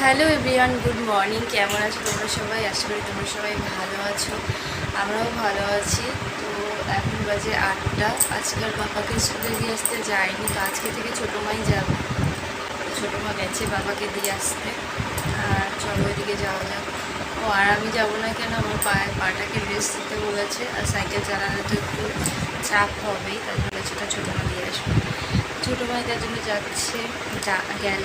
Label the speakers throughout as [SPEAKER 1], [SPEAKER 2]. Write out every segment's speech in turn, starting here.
[SPEAKER 1] Hello everyone, good morning. কেমন আছো তোমরা সবাই? আশা করি তোমরা সবাই ভালো আছো। আমরাও ভালো আছি। তো এখন বাজে আটটা। আজকাল বাবাকে স্কুলে দিয়ে আসতে যায়নি তো আজকে থেকে ছোটো মাই যাবে। ছোটো মা গেছে বাবাকে দিয়ে আসতে। আর চলো ওইদিকে যাওয়া যাক। ও আর আমি যাব না কেন? আমার পায়ে, পাটাকে রেস্ট দিতে বলেছে। আর সাইকেল চালানো তো একটু চাপ হবেই, তাই বলেছে ওটা ছোটো মা দিয়ে আসবে। ছোটো মাই তার জন্য যাচ্ছে, যা, গেল।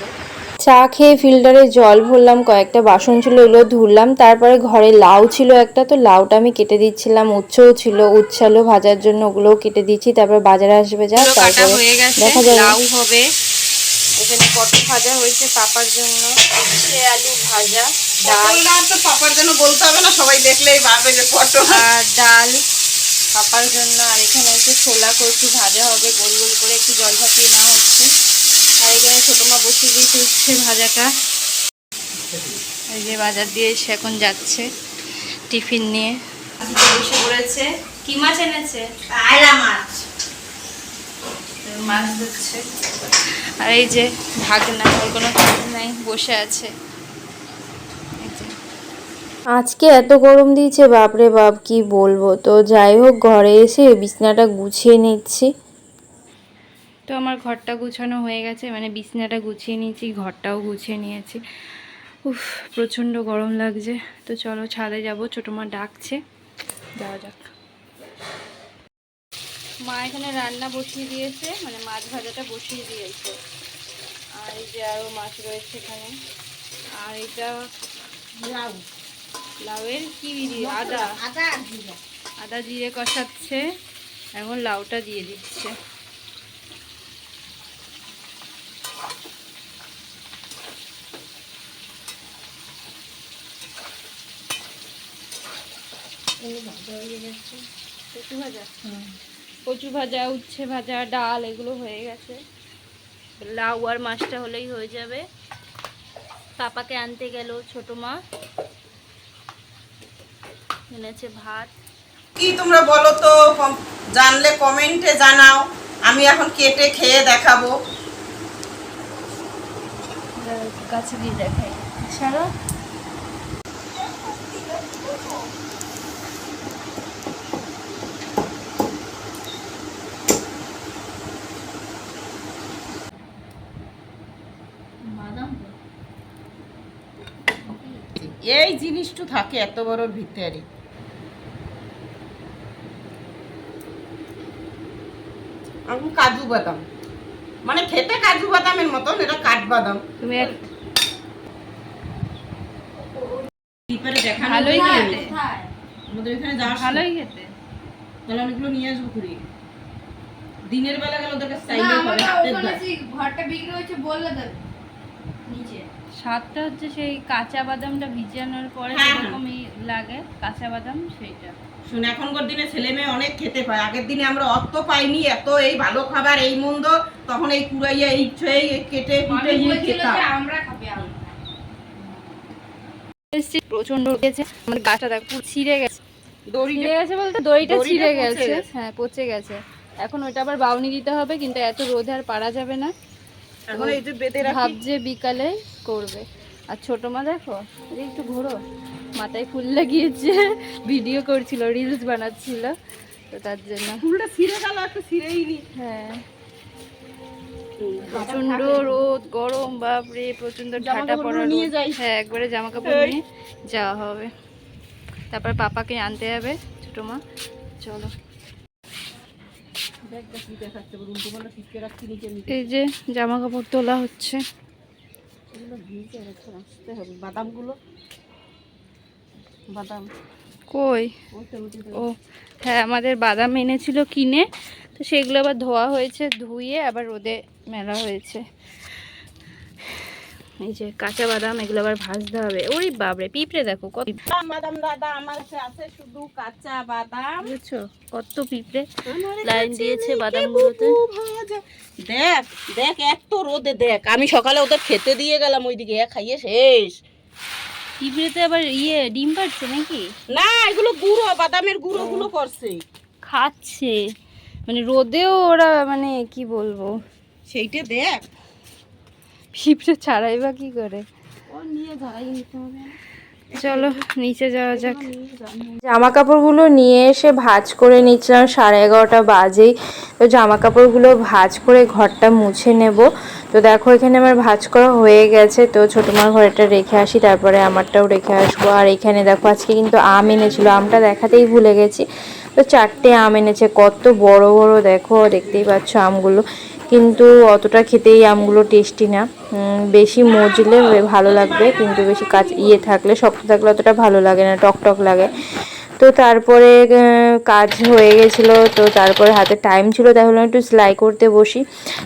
[SPEAKER 2] চা খেয়ে ফিল্টারে জল ভরলাম কয়েকটা বাসন ছিল ওগুলো ধুলাম তারপরে ঘরে লাউ ছিল একটা তো লাউটা আমি কেটে দিচ্ছিলাম উচ্ছেও ছিল উচ্ছালো ভাজার জন্য ওগুলোও কেটে দিচ্ছি তারপর বাজারে আসবে যা তারপরে দেখা যাবে।
[SPEAKER 1] লাউ হবে এখানে পটল ভাজা হয়েছে পাপার জন্য? উচ্ছে আলু ভাজা ডাল।
[SPEAKER 3] তো পাপার জন্য বলতে হবে না সবাই দেখলেই ভাবে যে পটল।
[SPEAKER 1] আর ডাল পাপার জন্য আর এখানে হচ্ছে ছোলা কচু ভাজা হবে গোল গোল করে একটু জল ভাপিয়ে নেওয়া হচ্ছে। আর এখানে ছোটো মা বসিয়ে দিয়েছে উচ্ছে ভাজাটা। এই যে বাজার দিয়ে এসে এখন যাচ্ছে টিফিন নিয়ে। বসে পড়েছে। কি মাছ এনেছে?
[SPEAKER 3] আয়লা মাছ।
[SPEAKER 1] মাছ ধরছে। আর এই যে ভাগনা ওর কোনো কাজ নাই বসে আছে। এই যে।
[SPEAKER 2] আজকে এত গরম দিয়েছে বাপরে বাপ কি বলব? তো যাই হোক ঘরে এসে বিছনাটা গুছিয়ে নিচ্ছি।
[SPEAKER 1] তো আমার ঘরটা গুছানো হয়ে গেছে মানে বিছনাটা গুছিয়ে নিয়েছি ঘরটাও গুছিয়ে নিয়েছি। উফ প্রচণ্ড গরম লাগছে। তো চলো ছাদে যাব ছোটো মা ডাকছে। যাওয়া যাক। মা এখানে রান্না বসিয়ে দিয়েছে মানে মাছ ভাজাটা বসিয়ে দিয়েছে। আর এই যে আরও মাছ রয়েছে এখানে। আর এটা
[SPEAKER 3] লাউ।
[SPEAKER 1] লাউয়ের কি আদা।
[SPEAKER 3] আদা জিরে
[SPEAKER 1] কষাচ্ছে এখন লাউটা দিয়ে দিচ্ছে। কচু ভাজা? কচু ভাজা উচ্ছে ভাজা ডাল এগুলো হয়ে গেছে। লাউ আর মাছটা হলেই হয়ে যাবে। পাপাকে আনতে গেল ছোট মা। এনেছে ভাত।
[SPEAKER 3] কি তোমরা বলো তো? জানলে কমেন্টে জানাও। আমি এখন কেটে খেয়ে দেখাবো।
[SPEAKER 1] গাছে দিয়ে দেখাই। সারা
[SPEAKER 3] এই জিনিসটা থাকে এত বড় ভিতরে। আমি কাজু বাদাম। মানে খেতে কাজু বাদামের মতন এটা কাঠবাদাম
[SPEAKER 1] তুমি এক
[SPEAKER 3] টিপারে দেখানো
[SPEAKER 1] ভালোই খেতে।
[SPEAKER 3] আমাদের এখানে যাওয়ার
[SPEAKER 1] ভালোই খেতে।
[SPEAKER 3] তাহলে অনেকগুলো নিয়ে আসব ঘুরিয়ে। দিনের বেলা গেলে ওদের কাছে।
[SPEAKER 4] ঘরটা বিক্রি হয়েছে বললে দেবে
[SPEAKER 1] স্বাদটা হচ্ছে সেই কাঁচা বাদামটা ভিজানোর পরে
[SPEAKER 3] হ্যাঁ,
[SPEAKER 1] যেরকমই লাগে কাঁচা বাদাম সেইটা।
[SPEAKER 3] শুন এখনকার দিনে ছেলে মেয়ে অনেক খেতে পায়। আগের দিনে আমরা অত পাইনি এত এই ভালো খাবার এই মন্দ তখন এই কুড়াইয়া এই ছুঁয়ে কেটে কুটে
[SPEAKER 4] বলছিল
[SPEAKER 3] খেতাম।
[SPEAKER 4] আমরা খাবে
[SPEAKER 1] প্রচণ্ড গেছে আমার গাছটা দেখ পুরো ছিঁড়ে গেছে।
[SPEAKER 3] দড়ি
[SPEAKER 1] গেছে বলতে দড়িটা ছিঁড়ে গেছে। হ্যাঁ পচে গেছে। এখন ওইটা আবার বাউনি দিতে হবে কিন্তু এত রোদে আর পারা যাবে না।
[SPEAKER 3] এখন এই যে বেঁধে রাখি।
[SPEAKER 1] ভাবছে বিকালে করবে। আর ছোট মা দেখো একটু ঘোরো। মাথায় ফুল লাগিয়েছে ভিডিও করছিল রিলস বানাচ্ছিল তো তার জন্য।
[SPEAKER 3] ফুলটা ছিঁড়ে গেল একটু ছিঁড়েই নি।
[SPEAKER 1] হ্যাঁ। প্রচণ্ড রোদ গরম বাপরে
[SPEAKER 3] প্রচণ্ড
[SPEAKER 1] ঠাটা পড়া
[SPEAKER 3] নিয়ে যাই।
[SPEAKER 1] হ্যাঁ একবারে জামা কাপড় নিয়ে যাওয়া হবে। তারপর পাপাকে আনতে হবে ছোট মা। চলো
[SPEAKER 3] দেখ দেখ কি দেখাচ্ছে বলুন তোমার শিখতে রাখছি নিচে নিচে
[SPEAKER 1] এই যে জামা কাপড় তোলা হচ্ছে।
[SPEAKER 3] বাদামগুলো। বাদাম।
[SPEAKER 1] কই? ও হ্যাঁ আমাদের বাদাম এনেছিল কিনে তো সেগুলো আবার ধোয়া হয়েছে ধুয়ে আবার রোদে মেলা হয়েছে। এই যে কাঁচা বাদাম এগুলো আবার ভাজতে হবে। ওই বাবরে পিঁপড়ে দেখো কত
[SPEAKER 3] বাদাম দাদা আমার কাছে আছে শুধু কাঁচা বাদাম।
[SPEAKER 1] বুঝছ? কত পিঁপড়ে। লাইন দিয়েছে বাদামগুলোতে।
[SPEAKER 3] দেখ দেখ এত রোদে দেখ। আমি সকালে ওদের খেতে দিয়ে গেলাম ওইদিকে খাইয়ে শেষ।
[SPEAKER 1] পিঁপড়েতে আবার ইয়ে ডিম পাড়ছে নাকি?
[SPEAKER 3] না এগুলো গুঁড়ো বাদামের গুঁড়ো গুলো করছে।
[SPEAKER 1] খাচ্ছে। মানে রোদেও ওরা মানে কি বলব?
[SPEAKER 3] সেইটা দেখ।
[SPEAKER 1] পিঁপড়ে ছাড়াই বা কি করে? চলো নিচে যাওয়া যাক। জামা কাপড়গুলো নিয়ে এসে ভাজ করে নিচ্ছিলাম সাড়ে এগারোটা বাজেই। তো জামা কাপড়গুলো ভাঁজ করে ঘরটা মুছে নেব। তো দেখো এখানে আমার ভাজ করা হয়ে গেছে। তো ছোটো মার ঘরেটা রেখে আসি তারপরে আমারটাও রেখে আসব। আর এখানে দেখো আজকে কিন্তু আম এনেছিল আমটা দেখাতেই ভুলে গেছি। তো চারটে আম এনেছে কত বড় বড় দেখো দেখতেই পাচ্ছ আমগুলো। কিন্তু অতটা খেতেই আমগুলো টেস্টি না। বেশি মজলে ভালো লাগবে, কিন্তু বেশি কাজ ইয়ে থাকলে, শক্ত থাকলে অতটা ভালো লাগে না, টক টক লাগে। তো তারপরে কাজ হয়ে গেছিল, তো তারপরে হাতে টাইম ছিল, তাই হলো একটু সেলাই করতে বসি।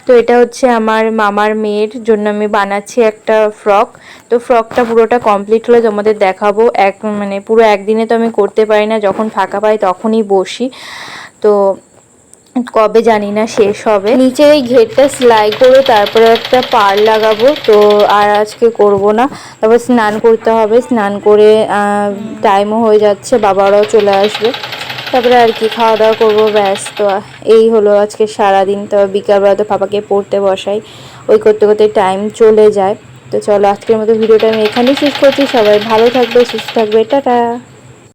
[SPEAKER 1] তো এটা হচ্ছে আমার মামার মেয়ের জন্য আমি বানাচ্ছি একটা ফ্রক তো ফ্রকটা পুরোটা কমপ্লিট হলে তোমাদের দেখাবো। এক মানে পুরো একদিনে তো আমি করতে পারি না, যখন ফাঁকা পাই তখনই বসি। তো কবে জানি না শেষ হবে। নিচের এই ঘেরটা সেলাই করে তারপরে একটা পার লাগাবো, তো আর আজকে করব না। তারপর স্নান করতে হবে। স্নান করে টাইমও হয়ে যাচ্ছে, বাবারাও চলে আসবে। তারপরে আর কি খাওয়া দাওয়া করব, ব্যাস তো। এই হলো আজকে সারাদিন। তো বিকালবেলা তো পাপাকে পড়তে বসাই। ওই করতে করতে টাইম চলে যায়। তো চলো আজকের মতো ভিডিওটা আমি এখানেই শেষ করছি। সবাই ভালো থাকবে, সুস্থ থাকবে। টাটা!